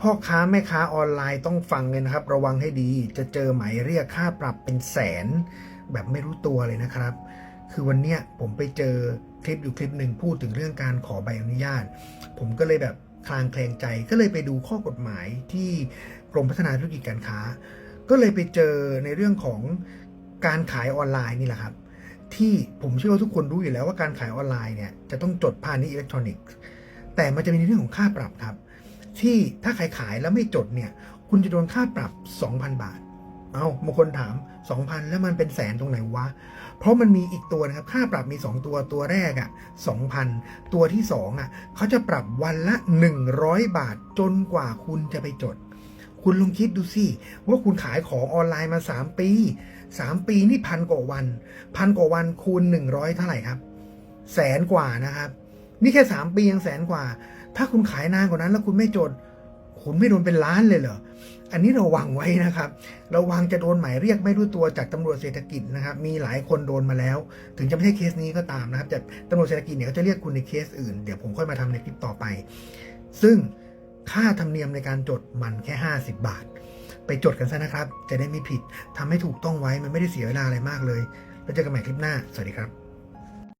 พ่อค้าแม่ค้าออนไลน์ต้องฟังเลยนะครับ ระวังให้ดีจะเจอหมายเรียกค่าปรับเป็นแสน แบบไม่รู้ตัวเลยนะครับ คือวันเนี้ยผมไปเจอคลิปอยู่คลิปหนึ่งพูดถึงเรื่องการขอใบอนุญาต ผมก็เลยแบบคลางแคลงใจก็เลยไปดูข้อกฎหมายที่กรมพัฒนาธุรกิจการค้า ก็เลยไปเจอในเรื่องของการขายออนไลน์นี่แหละครับ ที่ผมเชื่อว่าทุกคนรู้อยู่แล้วว่าการขายออนไลน์เนี่ยจะต้องจดพาณิชย์อิเล็กทรอนิกส์แต่มันจะมีในเรื่องของค่าปรับครับ ที่ถ้าขายขายแล้วไม่จดเนี่ย คุณจะโดนค่าปรับ 2,000 บาท เอาบางคนถาม 2,000 แล้วมันเป็นแสนตรงไหนวะ เพราะมันมีอีกตัวนะครับ ค่าปรับมี 2 ตัวตัวแรกอะ่ะ2,000 ตัวที่ 2อะเขาจะปรับวันละ 100 บาทจนกว่าคุณจะไปจด คุณลองคิดดูสิว่าคุณขายของออนไลน์มา 3 ปี 3 ปีนี่พันกว่าวัน พันกว่าวันคูณ 100 เท่าไหร่ครับ แสนกว่านะครับ นี่แค่3ปียังแสนกว่า ถ้าคุณขายนานกว่านั้น แล้วคุณไม่จด คุณไม่โดนเป็นล้านเลยเหรอ อันนี้ระวังไว้นะครับ ระวังจะโดนหมายเรียกไม่รู้ตัวจากตำรวจเศรษฐกิจนะครับ มีหลายคนโดนมาแล้ว ถึงจะไม่ใช่เคสนี้ก็ตามนะครับ จากตำรวจเศรษฐกิจเนี่ยเขาจะเรียกคุณในเคสอื่น เดี๋ยวผมค่อยมาทำในคลิปต่อไป ซึ่งค่าธรรมเนียมในการจดมันแค่ 50 บาท ไปจดกันซะนะครับ จะได้ไม่ผิดทำให้ถูกต้องไว้ มันไม่ได้เสียเวลาอะไรมากเลย แล้วเจอกันใหม่คลิปหน้า สวัสดีครับ